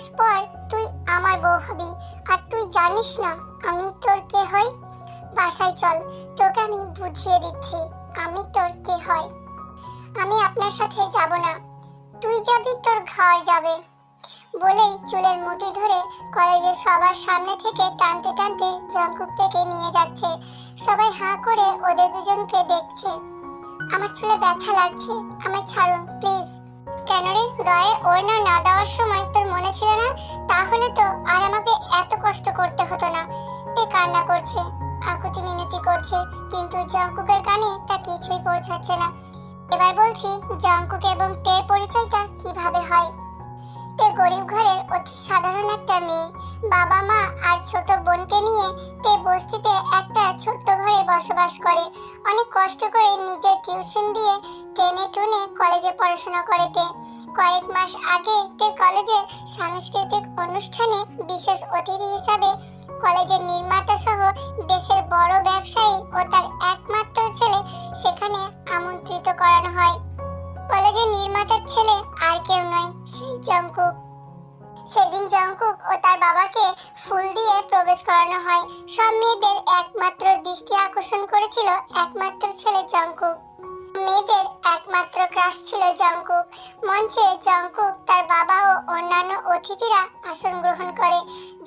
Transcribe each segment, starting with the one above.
মাস পর তুই আমার বউ হবি। আর তুই জানিস না, আমি তোর কে হই বাসায় চল, তোকে আমি বুঝিয়ে দিচ্ছি, আমি তোর কে হয় আমি আপনার সাথে যাব না। তুই যাবি, তোর ঘর যাবে। বলেই চুলের মুঠি ধরে কলেজের সবার সামনে থেকে টানতে টানতে জঙ্কুক থেকে নিয়ে যাচ্ছে। সবাই হাঁ করে ওদের দুজনকে দেখছে। আমার চুলে ব্যথা লাগছে, আমায় ছাড়ুন, প্লিজ। কেন রে? গায়ে ওড়না না দেওয়ার সময় তোর মনে ছিল না? তাহলে তো আর আমাকে এত কষ্ট করতে হতো না। তে কান্না করছে, আকুতি মিনতি করছে, কিন্তু জঙ্কুকের কানে তা কিছুই পৌঁছাচ্ছে না। এবার বলছি, জঙ্কুক এবং তের পরিচয়টা কীভাবে হয়? তে গরিব ঘরের অতি সাধারণ একটা মেয়ে। বাবা, মা আর ছোট বোনকে নিয়ে তে বস্তিতে একটা ছোট্ট ঘরে বসবাস করে। অনেক কষ্ট করে নিজের টিউশন দিয়ে টেনে টুনে কলেজে পড়াশোনা করে তে। কয়েক মাস আগে তে কলেজে সাংস্কৃতিক অনুষ্ঠানে বিশেষ অতিথি হিসাবে কলেজের নির্মাতা সহ দেশের বড় ব্যবসায়ী ও তার একমাত্র ছেলে সেখানে আমন্ত্রিত করানো হয়। কলেজের নির্মাতার ছেলে আর কেউ নয়, সেই জঙ্কুক সেদিন জঙ্কুক ও তার বাবাকে ফুল দিয়ে প্রবেশ করানো হয়। সব মেয়েদের একমাত্র দৃষ্টি আকর্ষণ করেছিল একমাত্র ছেলে জঙ্কুক মেয়েদের একমাত্র ক্রাশ ছিল জঙ্কুক। মঞ্চে জঙ্কুক তার বাবা ও অন্যান্য অতিথিরা আসন গ্রহণ করে।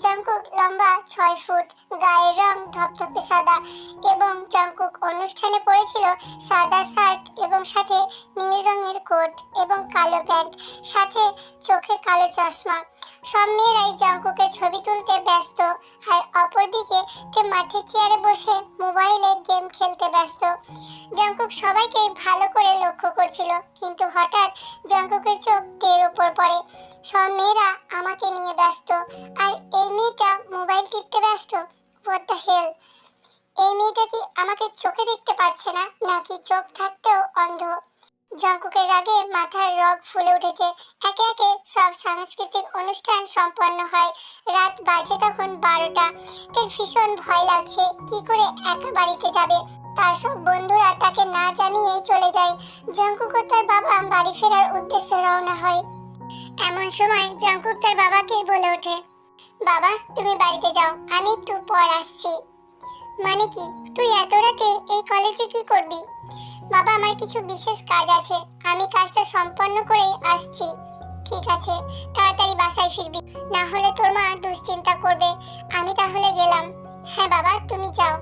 জঙ্কুক লম্বা ছয় ফুট, গায়ের রং ধপধপে সাদা এবং জঙ্কুক অনুষ্ঠানে পড়েছিল সাদা শার্ট এবং সাথে নীল রঙের কোট এবং কালো প্যান্ট, সাথে চোখে কালো চশমা। সব মেয়েরাই জঙ্কুকের ছবি তুলতে ব্যস্ত আর অপরদিকে তে মাঠে চেয়ারে বসে মোবাইলে গেম খেলতে ব্যস্ত। জঙ্কুক সবাইকে ভালো করে লক্ষ্য করছিল, কিন্তু হঠাৎ জঙ্কুকের চোখ তের উপর পড়ে। সব মেয়েরা আমাকে নিয়ে ব্যস্ত, আর এই মেয়েটা মোবাইল টিপতে ব্যস্ত? হোয়াট দ্য হেল এই মেয়েটা কি আমাকে চোখে দেখতে পারছে না, নাকি চোখ থাকতেও অন্ধ? জঙ্কুকের আগে মাথার রগ ফুলে উঠেছে। একে একে সব সাংস্কৃতিক অনুষ্ঠান সম্পন্ন হয়। রাত বাজে তখন বারোটা। তার ভীষণ ভয় লাগছে, কি করে একা বাড়িতে যাবে? তার সব বন্ধুরা তাকে না জানিয়ে চলে যায়। জঙ্কুক তার বাবা বাড়ি ফেরার উদ্দেশ্যে রওনা হয়। এমন সময় জঙ্কুক তার বাবাকে বলে ওঠে, বাবা, তুমি বাড়িতে যাও, আমি একটু পর আসছি। মানে কি, তুই এত রাতে এই কলেজে কি করবি? বাবা, আমার কিছু বিশেষ কাজ আছে। আমি কাজটা সম্পন্ন করে আসছি। ঠিক আছে, তাড়াতাড়ি বাসায় ফিরবি। না হলে তোর মা দুশ্চিন্তা করবে। আমি তাহলে গেলাম। হ্যাঁ বাবা, তুমি যাও।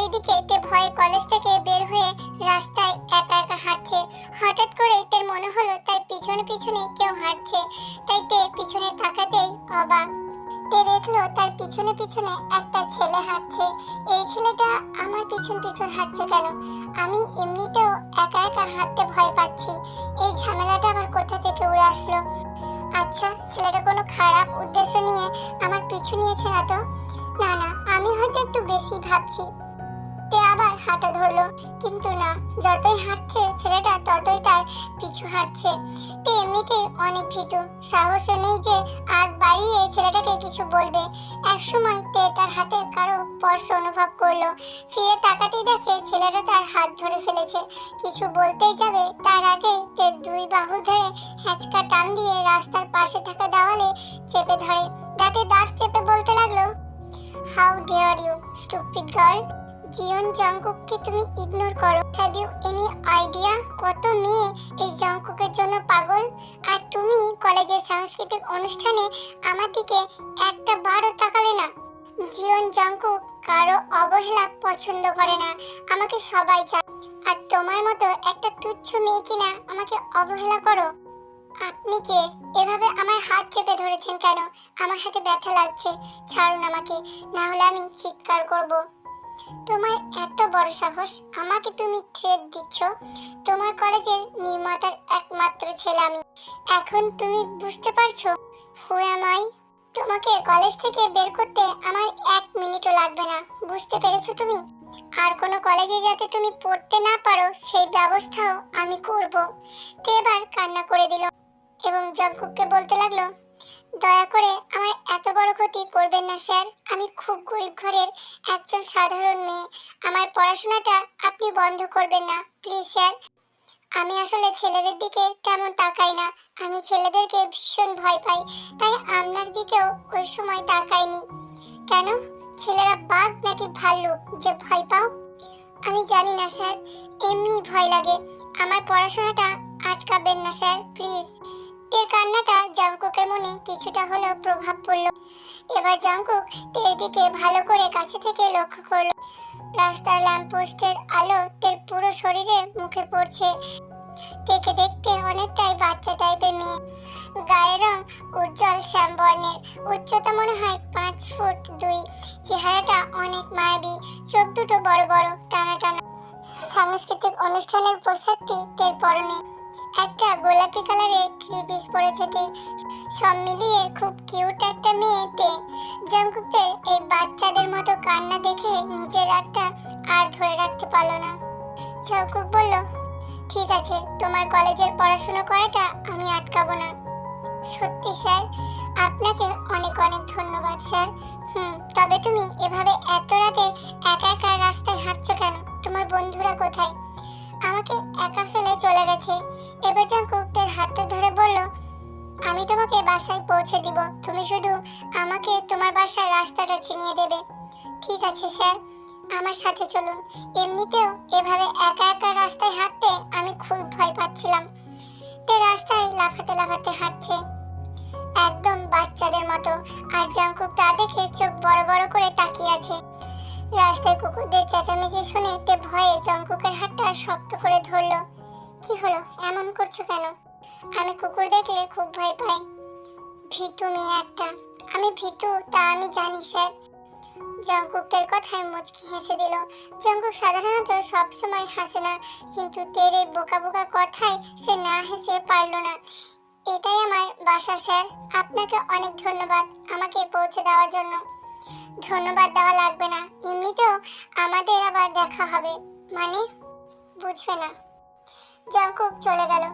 এইদিকে তে ভয়ে কলেজ থেকে বের হয়ে রাস্তায় একা একা হাঁটছে। হঠাৎ করে তের মনে হলো তার পিছনে পিছনে কেউ হাঁটছে। তাই তে পিছনে তাকাতেই অবাক। তে দেখল তার পিছনে পিছনে একটা ছেলে হাঁটছে। এই ছেলেটা আমার পিছন পিছন হাঁটছে কেন? আমি এমনিতেও একা একা হাঁটতে ভয় পাচ্ছি। এই ঝামেলাটা আমার কোথা থেকে উড়ে আসলো? আচ্ছা ছেলেটা কোনো খারাপ উদ্দেশ্য নিয়ে আমার পিছু নিয়েছে না তো? না না, আমি হয়তো একটু বেশি ভাবছি। আবার হাঁটা ধরলো। কিন্তু না, যতই হাঁটছে ছেলেটা ততই তার পিছু হাঁটছে। তে এমনিতে অনেক ভীতু। সাহসও নেই যে আগ বাড়িয়ে ছেলেটাকে কিছু বলবে। এক সময় তে তার হাতে কারও স্পর্শ অনুভব করল। ফিরে তাকাতেই দেখে ছেলেটা তার হাত ধরে ফেলেছে। কিছু বলতেই যাবে, তার আগে তে দুই বাহু ধরে হ্যাঁচকা টান দিয়ে রাস্তার পাশে থাকা দেওয়ালে চেপে ধরে। দাঁতে দাঁত চেপে বলতে লাগল how dare you stupid girl জিয়ন জাংকুককে তুমি ইগনোর করো। হ্যাভ ইউ এনি আইডিয়া কত মেয়ে এই জাংকুকের জন্য পাগল? আর তুমি কলেজের সাংস্কৃতিক অনুষ্ঠানে আমার দিকে একটা বারও তাকালে না। জিয়ন জাংকুক কারও অবহেলা পছন্দ করে না। আমাকে সবাই চায় আর তোমার মতো একটা তুচ্ছ মেয়ে কিনা আমাকে অবহেলা করো? আপনি কে? এভাবে আমার হাত চেপে ধরেছেন কেন? আমার হাতে ব্যথা লাগছে। ছাড়ুন আমাকে। না হলে আমি চিৎকার করব। তোমার এত বড় সাহস, আমাকে তুমি থ্রেট দিচ্ছ। তোমার কলেজের নির্মাতার একমাত্র ছেলে আমি। এখন তুমি বুঝতে পারছ? হু এম তোমাকে কলেজ থেকে বের করতে আমার এক মিনিটও লাগবে না। বুঝতে পেরেছ তুমি? আর কোনো কলেজে যাতে তুমি পড়তে না পারো, সেই ব্যবস্থাও আমি করব। তে এবার কান্না করে দিল এবং জঙ্কুককে বলতে লাগল দয়া করে আমার এত বড় ক্ষতি করবেন না, স্যার। আমি খুব গরিব ঘরের একজন সাধারণ মেয়ে। আমার পড়াশোনাটা আপনি বন্ধ করবেন না, প্লিজ, স্যার। আমি আসলে ছেলেদের দিকে তেমন তাকাই না। আমি ছেলেদেরকে ভীষণ ভয় পাই, তাই আপনার দিকেও ওই সময় তাকাইনি। কেন? ছেলেরা বাঘ নাকি ভাল্লুক যে ভয় পাও? আমি জানি না, স্যার। এমনি ভয় লাগে। আমার পড়াশোনাটা আটকাবেন না, স্যার, প্লিজ। এর কান্নাটা জাংকুকের মনে কিছুটা হলেও প্রভাব পড়ল। এবার জাংকুক তের দিকে ভালো করে কাছে থেকে লক্ষ্য করল। রাস্তার ল্যাম্পপোস্টের আলো তের পুরো শরীরে মুখে পড়ছে। দেখে দেখতে অনেকটাই বাচ্চা টাইপের মেয়ে। গায়ের রং উজ্জ্বল শ্যাম বর্ণের উচ্চতা মনে হয় পাঁচ ফুট দুই। চেহারাটা অনেক মায়াবী। চোখ দুটো বড় বড়, টানা টানা। সাংস্কৃতিক অনুষ্ঠানের পোশাকটি তের পরনে। একটা গোলাপি কালারের থ্রি পিস পরেছে তে। সব মিলিয়ে খুব কিউট একটা মেয়ে তে। জাংকুকের এই বাচ্চাদের মতো কান্না দেখে নিজের রাগটা আর ধরে রাখতে পারল না। জাংকুক বলল, ঠিক আছে, তোমার কলেজের পড়াশোনা করাটা আমি আটকাবো না। সত্যি স্যার, আপনাকে অনেক অনেক ধন্যবাদ স্যার। হুম, তবে তুমি এভাবে এত রাতে একা একা রাস্তায় হাঁটছো কেন? তোমার বন্ধুরা কোথায়? আমাকে একা ফেলে চলে গেছে। এবার জাঙ্কুক তার হাতটা ধরে বলল, আমি তোমাকে বাসায় পৌঁছে দিব। তুমি শুধু আমাকে তোমার বাসার রাস্তাটা চিনিয়ে দেবে। ঠিক আছে, স্যার। আমার সাথে চলুন। এমনিতেও এভাবে একা একা রাস্তায় হাঁটতে আমি খুব ভয় পাচ্ছিলাম। তে রাস্তায় লাফাতে লাফাতে হাঁটছে। একদম বাচ্চাদের মতো। আর জাঙ্কুক তা দেখে চোখ বড় বড় করে তাকিয়ে আছে। রাস্তায় কুকুরদের চেঁচামেচি শুনে তে ভয়ে জঙ্কুকের হাতটা শক্ত করে ধরলো। কি হলো? এমন করছ কেন? আমি কুকুর দেখলে খুব ভয় পাই। ভীতু মেয়ে একটা। আমি ভীতু? তা আমি জানি, স্যার। জঙ্কুকের কথায় মুচকি হেসে দিল। জঙ্কুক সাধারণত সব সময় হাসে না, কিন্তু তের বোকা বোকা কথায় সে না হেসে পারল না। এটাই আমার বাসা, স্যার। আপনাকে অনেক ধন্যবাদ আমাকে পৌঁছে দেওয়ার জন্য। ধন্যবাদ দেওয়া লাগবে না। এমনিতেও আমাদের আবার দেখা হবে। মানে? বুঝবে না। জঙ্কুক চলে গেল।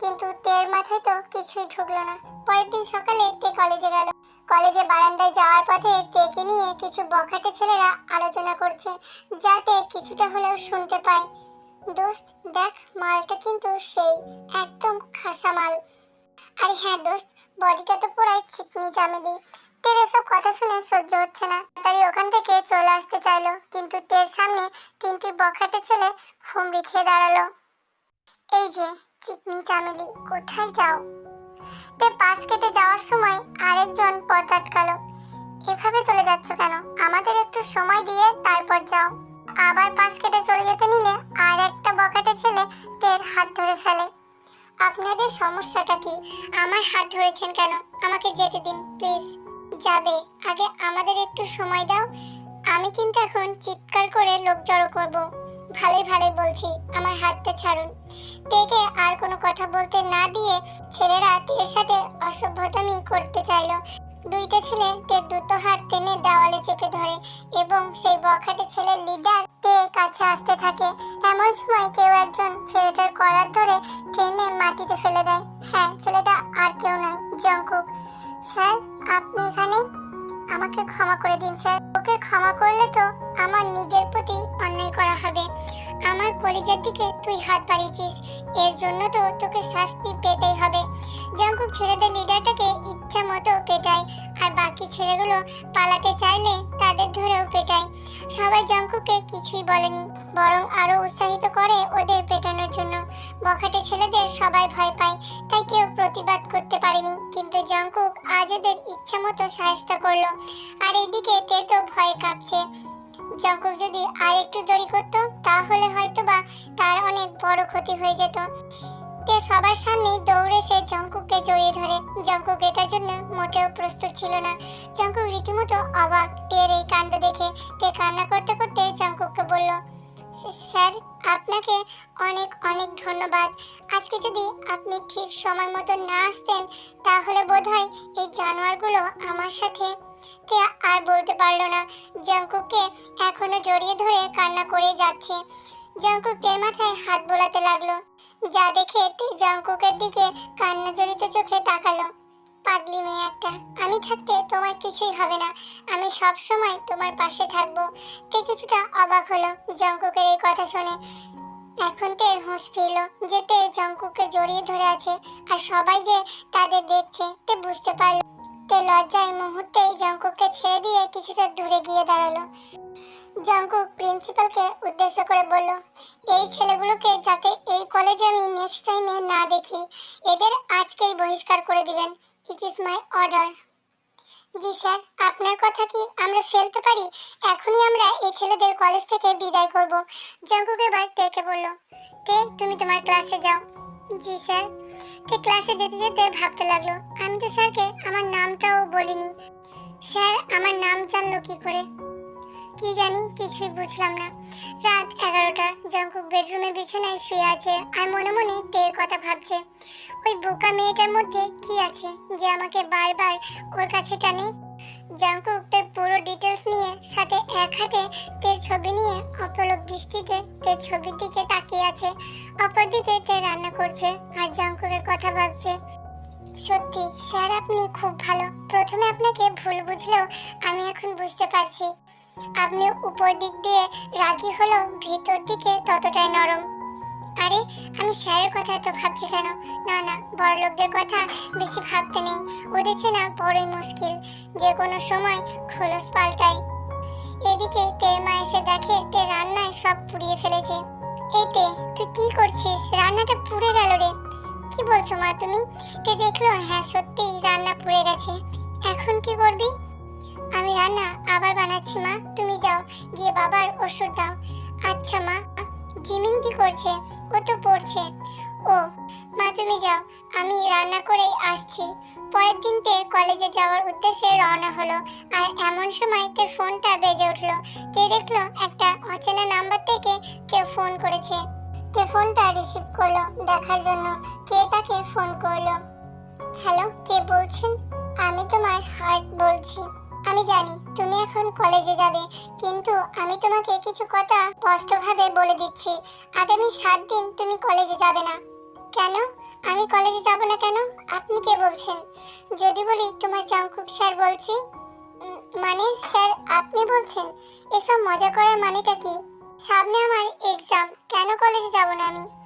কিন্তু তের মাথায় তো কিছুই ঢুকলো না। পরের দিন সকালে তে কলেজে গেল। কলেজে বারান্দায় যাওয়ার পথে তেকে নিয়ে কিছু বখাটে ছেলেরা আলোচনা করছে, যাতে কিছুটা হলেও শুনতে পায়। দোস্ত, দেখ, মালটা কিন্তু সেই, একদম খাসা মাল। আরে হ্যাঁ দোস্ত, বডিটা তো পুরাই চিকনি চামেলি তের এসব কথা শুনে সহ্য হচ্ছে না। তাই ওখান থেকে চলে আসতে চাইলো, কিন্তু তের সামনে তিনটি বখাটে ছেলে হুমড়ি খেয়ে দাঁড়াল। এই যে, চিকনি চামেলি, কোথায় যাও? তে পাশ কেটে যাওয়ার সময় আরেকজন পথ আটকালো। এভাবে চলে যাচ্ছ কেন? আমাদের একটু সময় দিয়ে তারপর যাও। আবার পাশ কেটে চলে যেতে নিলে আর একটা বখাটে ছেলে তের হাত ধরে ফেলে। আপনাদের সমস্যাটা কি? আমার হাত ধরেছেন কেন? আমাকে যেতে দিন, প্লিজ। যাবে। আগে আমাদের একটু সময় দাও। আমি কিন্তু এখন চিৎকার করে লোক জড়ো করব। ভালোই ভালোই বলছি, আমার হাতটা ছাড়ুন। তেকে আর কোনো কথা বলতে না দিয়ে ছেলেরা তের সাথে অসভ্যতামি করতে চাইলো। দুইটা ছেলে তের দুটো হাত টেনে দেওয়ালে চেপে ধরে এবং সেই বখাটে ছেলের লিডার তে কাছে আসতে থাকে। এমন সময় কেউ একজন ছেলেটার কলার ধরে টেনে মাটিতে ফেলে দেয়। হ্যাঁ ছেলেটা আর কেউ নয় জঙ্কুক স্যার, আপনি এখানে? আমাকে ক্ষমা করে দিন, স্যার। ওকে ক্ষমা করলে তো আমার নিজের প্রতি অন্যায় করা হবে। আমার কলিজার দিকে তুই হাত বাড়িয়েছিস। এর জন্য তো তোকে শাস্তি পেতেই হবে। জঙ্কুক ছেলেদের লিডারটাকে ইচ্ছা মতো পেটায়, আর বাকি ছেলেগুলো পালাতে চাইলে তাদের ধরেও পেটায়। সবাই জঙ্কুকে কিছুই বলেনি, বরং আরও উৎসাহিত করে ওদের পেটানোর জন্য। বখাটে ছেলেদের সবাই ভয় পায়, তাই কেউ প্রতিবাদ করতে পারেনি। কিন্তু জঙ্কুক আজ ওদের ইচ্ছা মতো সাহস্তা করল, আর এইদিকে তে তো ভয়ে কাঁপছে। জঙ্কুক যদি আর একটু দেরি করতো, তাহলে হয়তো বা তার অনেক বড় ক্ষতি হয়ে যেত। তে সবার সামনে দৌড়ে সে জঙ্কুককে জড়িয়ে ধরে। জঙ্কুক এটার জন্য মোটেও প্রস্তুত ছিল না। জঙ্কুক রীতিমতো অবাক, তের এই কাণ্ড দেখে। তে কান্না করতে করতে জঙ্কুককে বলল স্যার, আপনাকে অনেক অনেক ধন্যবাদ। আজকে যদি আপনি ঠিক সময় মতো না আসতেন, তাহলে বোধহয় এই জানোয়ারগুলো আমার সাথে তে আর বলতে পারল না। জঙ্কুককে এখনও জড়িয়ে ধরে কান্না করে যাচ্ছে। জঙ্কুক তের মাথায় হাত বোলাতে লাগল। যা দেখে জঙ্কুকের দিকে কান্না জড়িত চোখে তাকালো। পাগলি মেয়ে একটা, আমি থাকতে তোমার কিছুই হবে না। আমি সব সময় তোমার পাশে থাকব। তে কিছুটা অবাক হলো জঙ্কুকের এই কথা শুনে। এখন তে হুঁশ ফিরল যে তে জঙ্কুককে জড়িয়ে ধরে আছে, আর সবাই যে তাদের দেখছে, তে বুঝতে পারল তে লজ্জায় মুহূর্তেই জঙ্কুককে ছেড়ে দিয়ে কিছুটা দূরে গিয়ে দাঁড়াল। জঙ্কুক প্রিন্সিপালকে উদ্দেশ্য করে বলল, এই ছেলেগুলোকে যাতে এই কলেজে আমি নেক্সট টাইমে না দেখি, এদের আজকেই বহিষ্কার করে দিবেন। ইট ইজ মাই অর্ডার জি স্যার, আপনার কথা কি আমরা ফেলতে পারি? এখনই আমরা এই ছেলেদের কলেজ থেকে বিদায় করব। জঙ্কুক এবার তেকে বলল তে তুমি তোমার ক্লাসে যাও। জি স্যার। তে ক্লাসে যেতে যেতে ভাবতে লাগল। আমি তো স্যারকে আমার নামটাও বলিনি। স্যার আমার নাম জানলো কি করে? কি জানি, কিছুই বুঝলাম না। রাত এগারোটা, জঙ্কুক বেডরুমে বিছানায় শুয়ে আছে আর মনে মনে তের কথা ভাবছে। ওই বোকা মেয়েটার মধ্যে কি আছে যে আমাকে বারবার ওর কাছে টানে? জঙ্কুক তার পুরো ডিটেলস নিয়ে, সাথে এক হাতে তের ছবি নিয়ে অপলক দৃষ্টিতে তের ছবির দিকে তাকিয়ে আছে। অপরদিকে তে রান্না করছে আর জঙ্কুকের কথা ভাবছে। সত্যি, স্যার আপনি খুব ভালো। প্রথমে আপনাকে ভুল বুঝলেও আমি এখন বুঝতে পারছি। আপনি উপর দিক দিয়ে রাগী হলেও ভিতর দিকে ততটাই নরম। আরে, আমি স্যারের কথা তো ভাবছি কেন? না না বড় লোকদের কথা বেশি ভাবতে নেই। ওদের চেনা বড়ই মুশকিল। যে কোনো সময় খোলস পাল্টায় এদিকে তের মা এসে দেখে তে রান্নায় সব পুড়িয়ে ফেলেছে। এই তে, তুই কি করছিস? রান্নাটা পুড়ে গেল রে। কি বলছো মা তুমি? তে দেখল হ্যাঁ সত্যিই রান্না পুড়ে গেছে। এখন কি করবি? আমি রান্না আবার বানাচ্ছি মা। তুমি যাও, গিয়ে বাবার ওষুধ দাও। আচ্ছা মা। জিমিন কি করছে, ও তো পড়ছে। ও, মা তুমি যাও, আমি রান্না করে আসছি। পরের দিনতে কলেজে যাওয়ার উদ্দেশ্যে রওনা হলো, আর এমন সময় তে ফোনটা বেজে উঠল। তে দেখল একটা অচেনা নাম্বার থেকে কেউ ফোন করেছে। তে ফোনটা রিসিভ করল দেখার জন্য, কে তাকে ফোন করল? হ্যালো, কে বলছেন? আমি তোমার হার্ট বলছি। আমি জানি তুমি এখন কলেজে যাবে, কিন্তু আমি তোমাকে কিছু কথা স্পষ্টভাবে বলে দিচ্ছি। আগামী সাত দিন তুমি কলেজে যাবে না। কেন? আমি কলেজে যাব না কেন? আপনি কে বলছেন? যদি বলি তোমার জঙ্কুক স্যার বলছি। মানে স্যার, আপনি বলছেন? এসব মজা করার মানেটা কি? সামনে আমার এক্সাম কেন কলেজে যাব না আমি?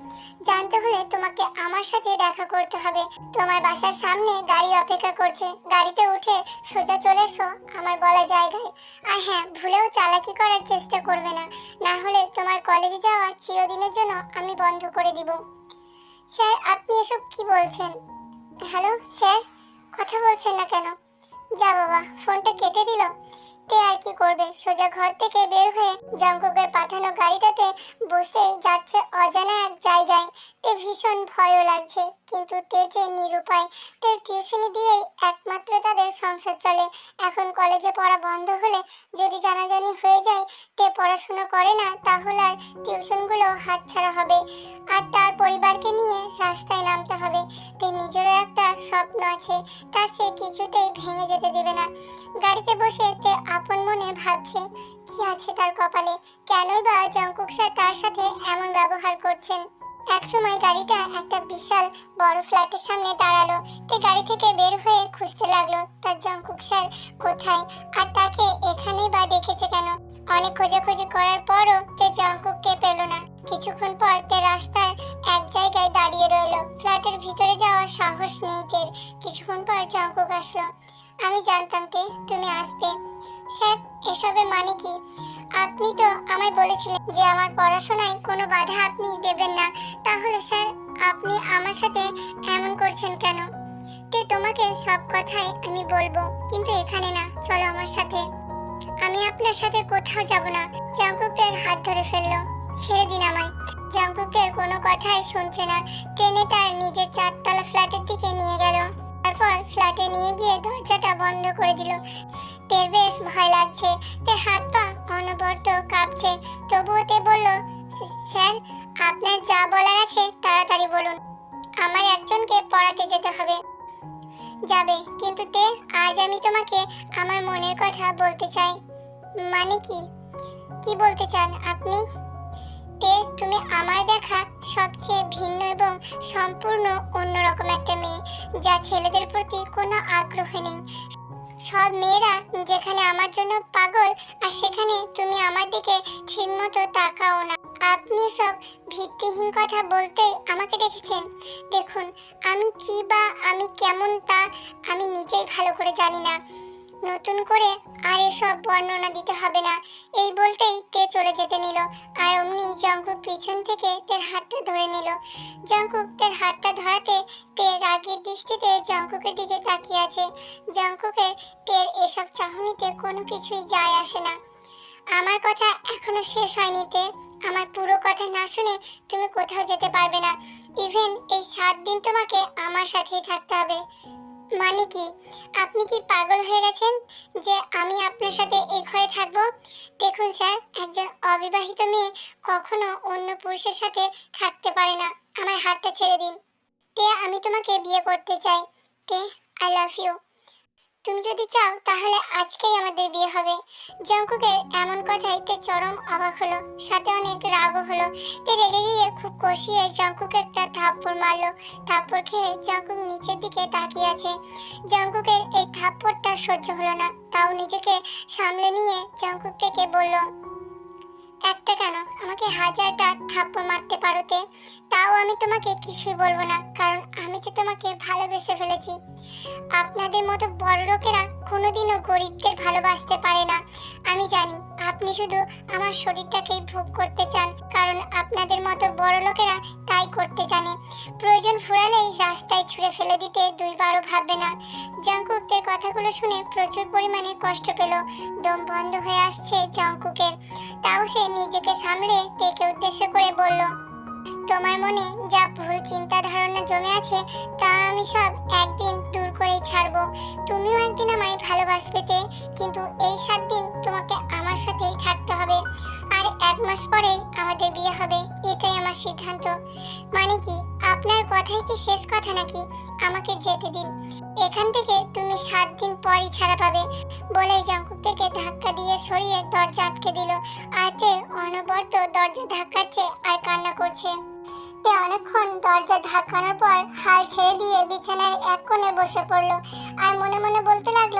জানতে হলে তোমাকে আমার সাথে দেখা করতে হবে। তোমার বাসার সামনে গাড়ি অপেক্ষা করছে। গাড়িতে উঠে সোজা চলে এসো আমার বলা জায়গায়। আর হ্যাঁ ভুলেও চালাকি করার চেষ্টা করবে না। না হলে তোমার কলেজে যাওয়া চিরদিনের জন্য আমি বন্ধ করে দিব। স্যার, আপনি এসব কি বলছেন? হ্যালো, স্যার, কথা বলছেন না কেন? যা বাবা, ফোনটা কেটে দিল। তে আর কি করবে? সোজা ঘর থেকে বের হয়ে জঙ্কুকের পাঠানো গাড়িটাতে বসে যাচ্ছে অজানা এক জায়গায়। তে ভীষণ ভয়ও লাগছে, কিন্তু তে যে নিরুপায়, তে টিউশনি দিয়েই একমাত্র তাদের সংসার চলে। এখন কলেজে পড়া বন্ধ হলে যদি জানাজানি হয়ে যায়, তে পড়াশোনা করে না, তাহলে আর টিউশনগুলো হাতছাড়া হবে। আর তার পরিবারকে নিয়ে রাস্তায় নামতে হবে। তে নিজেরও একটা স্বপ্ন আছে, তা সে কিছুতেই ভেঙে যেতে দেবে না। গাড়িতে বসে তে আপন মনে ভাবছে, কি আছে তার কপালে? কেনই বা জঙ্কুক স্যার তার সাথে এমন ব্যবহার করছেন? একসময় গাড়িটা একটা বিশাল বড় ফ্ল্যাটের সামনে দাঁড়াল। তে গাড়ি থেকে বের হয়ে খুঁজতে লাগল, তার জঙ্কুক স্যার কোথায়? আর তাকে এখানেই বা দেখেছে কেন? অনেক খোঁজাখুঁজি করার পরও তে জঙ্কুককে পেল না। কিছুক্ষণ পর তে রাস্তায় এক জায়গায় দাঁড়িয়ে রইল। ফ্ল্যাটের ভিতরে যাওয়ার সাহস নেই তের। কিছুক্ষণ পর জঙ্কুক আসলো, আমি জানতাম তে তুমি আসবে। স্যার, এসবের মানে কি? আপনি তো আমায় বলেছিলেন যে আমার পড়াশোনায় কোনো বাধা আপনি দেবেন না। তাহলে স্যার, আপনি আমার সাথে এমন করছেন কেন? তে, তোমাকে সব কথাই আমি বলব, কিন্তু এখানে না, চলো আমার সাথে। আমি আপনার সাথে কোথাও যাব না। জাঙ্কুকের হাত ধরে ফেলল, ছেড়ে দিন আমায়। জাঙ্কুকের কোনো কথাই শুনছে না। টেনে তার নিজের চারতলা ফ্ল্যাটের দিকে নিয়ে গেল। তারপর ফ্ল্যাটে নিয়ে গিয়ে দরজাটা বন্ধ করে দিল। তের বেশ ভয় লাগছে। তের হাত পা অনবরত কাঁপছে। তবুও তে বলল, স্যার, আপনার যা বলার আছে তাড়াতাড়ি বলুন। আমার একজনকে পড়াতে যেতে হবে। যাবে, কিন্তু তে, আজ আমি তোমাকে আমার মনের কথা বলতে চাই। মানে কি? কি বলতে চান আপনি? তে তুমি আমার দেখা সবচেয়ে ভিন্ন এবং সম্পূর্ণ অন্যরকম একটা মেয়ে, যা ছেলেদের প্রতি কোনো আগ্রহ নেই। সব মেয়েরা যেখানে আমার জন্য পাগল, আর সেখানে তুমি আমার দিকে ঠিকমতো তাকাও না। আপনি সব ভিত্তিহীন কথা বলতে আমাকে দেখেছেন দেখুন, আমি কি বা আমি কেমন তা আমি নিজেই ভালো করে জানি না। নতুন করে আর এসব বর্ণনা দিতে হবে না। এই বলতেই তে চলে যেতে নিল আর অমনি জঙ্কুক পিছন থেকে তের হাতটা ধরে নিল। জঙ্কুক তের হাতটা ধরাতে তে রাগের দৃষ্টিতে জঙ্কুকের দিকে তাকিয়ে আছে। জঙ্কুকের তের এসব চাহনিতে কোনো কিছুই যায় আসে না। আমার কথা এখনও শেষ হয়নি তে। আমার পুরো কথা না শুনে তুমি কোথাও যেতে পারবে না। ইভেন এই সাত দিন তোমাকে আমার সাথেই থাকতে হবে। মানে কি? আপনি কি পাগল হয়ে গেছেন যে আমি আপনার সাথে এই ঘরে থাকব? দেখুন স্যার, একজন অবিবাহিত মেয়ে কখনো অন্য পুরুষের সাথে থাকতে পারে না। আমার হাতটা ছেড়ে দিন। তে, আমি তোমাকে বিয়ে করতে চাই। তে, আই লাভ ইউ। তুমি যদি চাও, তাহলে আজকেই আমাদের বিয়ে হবে। জঙ্কুকের এমন কথায় তে চরম অবাক হলো, সাথে অনেক রাগও হলো। তে রেগে গিয়ে খুব কষিয়ে জঙ্কুকে একটা থাপ্পড় মারলো। থাপ্পড় খেয়ে জঙ্কুক নিচের দিকে তাকিয়ে আছে। জঙ্কুকের এই থাপ্পড়টা সহ্য হলো না। তাও নিজেকে সামলে নিয়ে জঙ্কুক থেকে বলল, একটা কেন? আমাকে হাজারটা থাপ্পড় মারতে পারোতে তাও আমি তোমাকে কিছুই বলব না, কারণ আমি যে তোমাকে ভালোবেসে ফেলেছি আপনাদের মতো বড় লোকেরা কোনোদিনও গরিবদের ভালোবাসতে পারে না। আমি জানি আপনি শুধু আমার শরীরটাকেই ভোগ করতে চান, কারণ আপনাদের মতো বড় লোকেরা তাই করতে জানে। প্রয়োজন ফুরালেই রাস্তায় ছুঁড়ে ফেলে দিতে দুইবারও ভাববে না। জঙ্কুকদের কথাগুলো শুনে প্রচুর পরিমাণে কষ্ট পেল। দম বন্ধ হয়ে আসছে জঙ্কুকের। তাও সে নিজেকে সামলে তেকে উদ্দেশ্য করে বলল, তোমার মনে যা ভুল চিন্তা ধারণা জমে আছে, তা আমি সব একদিন করেই ছাড়বো। তুমিও একদিন আমায় ভালোবাসবে তে, কিন্তু এই সাত দিন তোমাকে আমার সাথেই থাকতে হবে। আর এক মাস পরেই আমাদের বিয়ে হবে এটাই আমার সিদ্ধান্ত। মানে কি আপনার কথাই কি শেষ কথা নাকি? আমাকে যেতে দিন। এখান থেকে তুমি সাত দিন পরই ছাড়া পাবে। বলে জঙ্কুক থেকে ধাক্কা দিয়ে সরিয়ে দরজা আটকে দিল। আর তে অনবরত দরজা ধাক্কাচ্ছে আর কান্না করছে। তে অনেকক্ষণ দরজা ধাক্কানোর পর হাল ছেড়ে দিয়ে বিছানার এক কোণে বসে পড়ল। আর মনে মনে বলতে লাগল,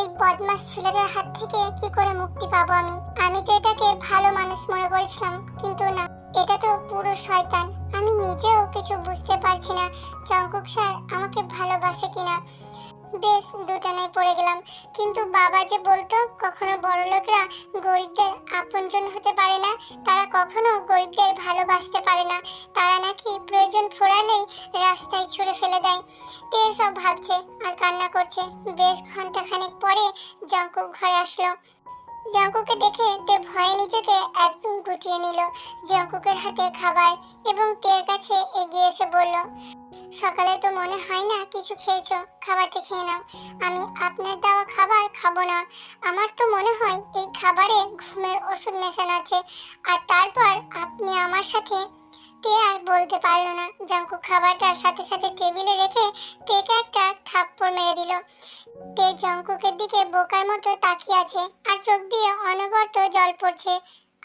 এই বদমাস ছেলেদের হাত থেকে কি করে মুক্তি পাবো আমি? আমি তো এটাকে ভালো মানুষ মনে করেছিলাম, কিন্তু না। এটা তো পুরো শয়তান। আমি নিজেও কিছু বুঝতে পারছি না, জঙ্কুক স্যার আমাকে ভালোবাসে কিনা। বেশ দুটানায় পড়ে গেলাম। কিন্তু বাবা যে বলতো, কখনো বড় লোকরা গরিবদের আপনজন হতে পারে না, তারা কখনো গরিবদের ভালোবাসতে পারে না। তারা নাকি প্রয়োজন ফোরালেই রাস্তায় ছুঁড়ে ফেলে দেয়। তে সব ভাবছে আর কান্না করছে। বেশ ঘন্টাখানেক পরে জঙ্কুক ঘরে আসলো। জঙ্কুকে দেখে তে ভয়ে নিজেকে একদম গুটিয়ে নিল। জঙ্কুকের হাতে খাবার এবং তের কাছে এগিয়ে এসে বলল সকালে তো মনে হয় না কিছু খেয়েছো, খাবারটা খেয়ে নাও। আমি আপনার দেওয়া খাবার খাব না। আমার তো মনে হয় এই খাবারে ঘুমের ওষুধ মেশানো আছে। আর তারপর আপনি আমার সাথে তে আর বলতে পারল না। জঙ্কু খাবারটার সাথে সাথে টেবিলে রেখে তেকে একটা থাপ্পড় মেরে দিল। তে জঙ্কুকের দিকে বোকার মতো তাকিয়ে আছে আর চোখ দিয়ে অনবরত জল পড়ছে।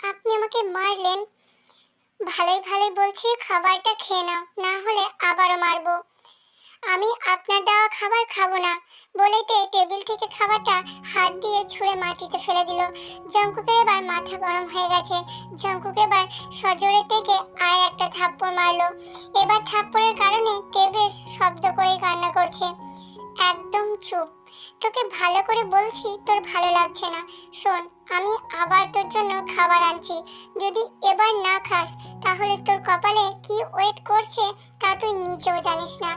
আপনি আমাকে মারলেন? ভালোই ভালোই বলছি, খাবারটা খেয়ে নাও, না হলে আবারও মারবো। আমি আপনার দেওয়া খাবার খাব না বলেতে টেবিল থেকে খাবারটা হাত দিয়ে ছুঁড়ে মাটিতে ফেলে দিল। জঙ্কুকের এবার মাথা গরম হয়ে গেছে। জঙ্কুক এবার সজোরে থেকে আর একটা থাপ্পড় মারলো। এবার থাপ্পড়ের কারণে তে বেশ শব্দ করে কান্না করছে। একদম চুপ। তোকে ভালো করে বলছি, তোর ভালো লাগছে না। শোন আমি আবার তোর জন্য খাবার আনছি। যদি এবার না খাস, তাহলে তোর কপালে কি ওয়েট করছে তা তুই নিজেও জানিস না।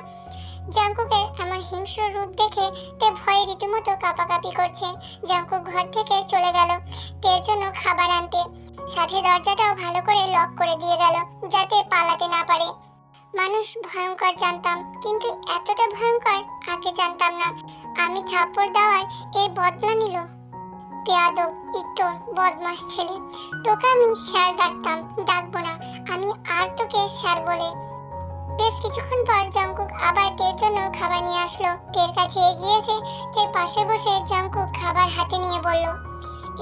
জাঙ্কুকের এমন হিংস্র রূপ দেখে তে ভয়ে রীতিমতো কাঁপাকাঁপি করছে। জাঙ্কুক ঘর থেকে চলে গেল তের জন্য খাবার আনতে। সাথে দরজাটাও ভালো করে লক করে দিয়ে গেল যাতে পালাতে না পারে। মানুষ ভয়ঙ্কর জানতাম, কিন্তু এতটা ভয়ঙ্কর আগে জানতাম না। আমি থাপ্পড় দেওয়ার এই বদলা নিল। পেয়াদব ইতর বদমাস ছেলে। তোকে আমি স্যার ডাকতাম, ডাকবো না। আমি আর তোকে স্যার বলে। বেশ কিছুক্ষণ পর জঙ্কুক আবার তের জন্য খাবার নিয়ে আসলো। তের কাছে এগিয়ে এসে তের পাশে বসে জঙ্কুক খাবার হাতে নিয়ে বলল,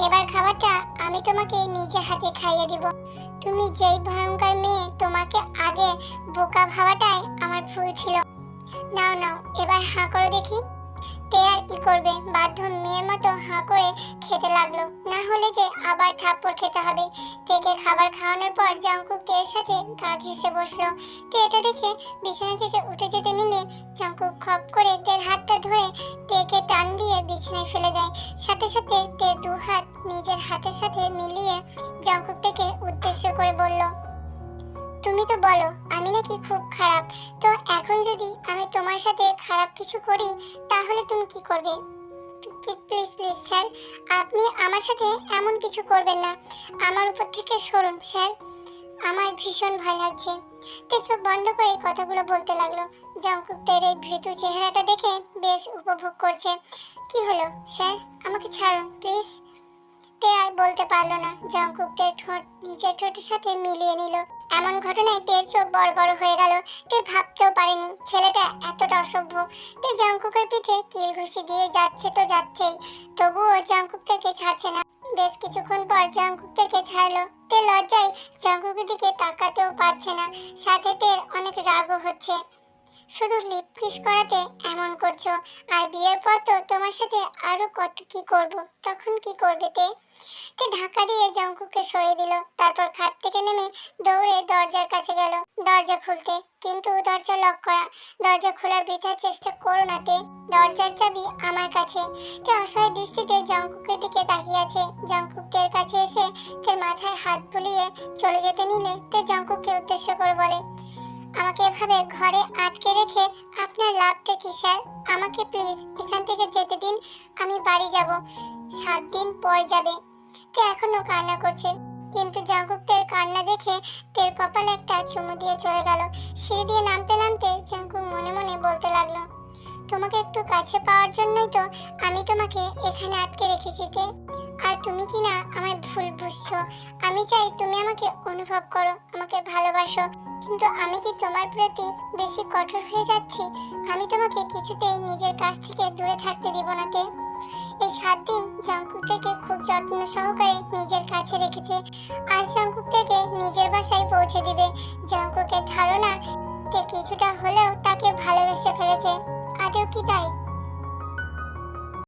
এবার খাবারটা আমি তোমাকে নিজে হাতে খাইয়ে দিব। তুমি যেই ভয়ঙ্কর মেয়ে তোমাকে আগে বোকা ভাবাটাই আমার ভুল ছিল। নাও নাও, এবার হাঁ করো দেখি। তে আর কি করবে? বাধ্য মেয়ের মতো হাঁ করে খেতে লাগল। না হলে যে আবার থাপ্পড় খেতে হবে। তেকে খাবার খাওয়ানোর পর জঙ্কুক তের সাথে গা ঘেসে বসল। তে এটা দেখে বিছানা থেকে উঠে যেতে নিলে জঙ্কুক খপ করে তের হাতটা ধরে তেকে টান দিয়ে বিছানায় ফেলে দেয়। সাথে সাথে তে দু হাত নিজের হাতের সাথে মিলিয়ে জঙ্কুক থেকে উদ্দেশ্য করে বলল তুমি তো বলো, আমি নাকি খুব খারাপ। তো এখন যদি আমি তোমার সাথে খারাপ কিছু করি, তাহলে তুমি কি করবে? প্লিজ প্লিজ, স্যার, আপনি আমার সাথে এমন কিছু করবেন না। আমার উপর থেকে সরুন, স্যার। আমার ভীষণ ভয় লাগছে। চোখ বন্ধ করে কথাগুলো বলতে লাগল। জঙ্কুকদের এই ভীতু চেহারাটা দেখে বেশ উপভোগ করছে। কি হলো, স্যার? আমাকে ছাড়ুন, প্লিজ। তে আর বলতে পারল না। জঙ্কুক ঠোঁট, নিজের ঠোঁটের সাথে মিলিয়ে নিল। এমন ঘটনায় তের চোখ বড় বড় হয়ে গেল। তে ভাবতেও পারেনি ছেলেটা এতটা অসভ্য। তে জঙ্কুকের পিঠে কিল ঘুষি দিয়ে যাচ্ছে তো যাচ্ছেই। তবুও জঙ্কুক থেকে ছাড়ছে না। বেশ কিছুক্ষণ পর জঙ্কুক থেকে ছাড়লো। তে লজ্জায় জঙ্কুকের দিকে তাকাতেও পারছে না। সাথে তের অনেক রাগও হচ্ছে। শুধু লিপ কিস করাতে এমন করছ, আর বিয়ের পর তো তোমার সাথে আরও কত কি করব, তখন কি করবে তে? তে ধাক্কা দিয়ে জঙ্কুকে সরিয়ে দিল, তারপর খাট থেকে নেমে দৌড়ে দরজার কাছে গেল, দরজা খুলতে। কিন্তু দরজা লক করা, দরজা খোলার বৃথার চেষ্টা করো না তে, দরজার চাবি আমার কাছে। তে অসহায় দৃষ্টিতে জঙ্কুকের দিকে তাকিয়ে আছে জঙ্কুকের কাছে এসে তের মাথায় হাত বুলিয়ে চলে যেতে নিলে তে জঙ্কুককে উদ্দেশ্য করে বলে আমাকে এভাবে ঘরে আটকে রেখে আপনার লাভটা কি, স্যার? আমাকে প্লিজ এখান থেকে যেতে দিন, আমি বাড়ি যাব। সাত দিন পর যাবে। তে এখনও কান্না করছে? কিন্তু জাঙ্কুকদের কান্না দেখে তের কপালে একটা চুমু দিয়ে চলে গেল। সিঁড়ি দিয়ে নামতে নামতে জাঙ্কুক মনে মনে বলতে লাগল, তোমাকে একটু কাছে পাওয়ার জন্যই তো আমি তোমাকে এখানে আটকে রেখেছি তে। আর তুমি কি না আমায় ভুল বুঝছ? আমি চাই তুমি আমাকে অনুভব করো, আমাকে ভালোবাসো। কিন্তু আমি কি তোমার প্রতি বেশি কঠোর হয়ে যাচ্ছি, আমি তোমাকে কিছুতেই নিজের কাছ থেকে দূরে থাকতে দিব না, তে। এই সাত দিন জঙ্কুক থেকে খুব যত্ন সহকারে নিজের কাছে রেখেছে। আর জঙ্কুক থেকে নিজের বাসায় পৌঁছে দিবে। জঙ্কুকের ধারণা তে কিছুটা হলেও তাকে ভালোবেসে ফেলেছে। আদেও কি তাই?